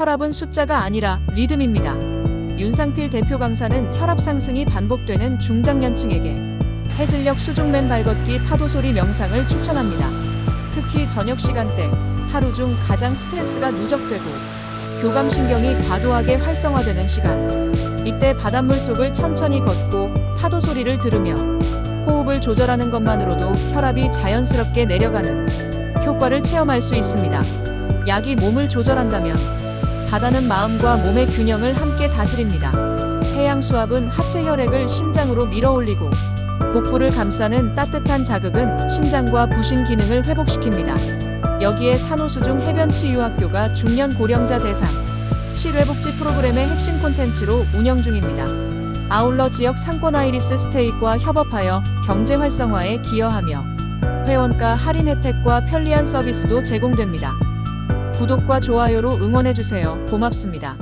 혈압은 숫자가 아니라 리듬입니다. 윤상필 대표 강사는 혈압 상승이 반복되는 중장년층에게 해질녘 수중맨 발걷기 파도소리 명상을 추천합니다. 특히 저녁 시간대, 하루 중 가장 스트레스가 누적되고 교감신경이 과도하게 활성화되는 시간. 이때 바닷물 속을 천천히 걷고 파도 소리를 들으며 호흡을 조절하는 것만으로도 혈압이 자연스럽게 내려가는 효과를 체험할 수 있습니다. 약이 몸을 조절한다면 바다는 마음과 몸의 균형을 함께 다스립니다. 해양 수압은 하체 혈액을 심장으로 밀어올리고 복부를 감싸는 따뜻한 자극은 신장과 부신 기능을 회복시킵니다. 여기에 산호수중 해변치유학교가 중년 고령자 대상 실외복지 프로그램의 핵심 콘텐츠로 운영 중입니다. 아울러 지역 상권 아이리스 스테이크와 협업하여 경제 활성화에 기여하며 회원가 할인 혜택과 편리한 서비스도 제공됩니다. 구독과 좋아요로 응원해주세요. 고맙습니다.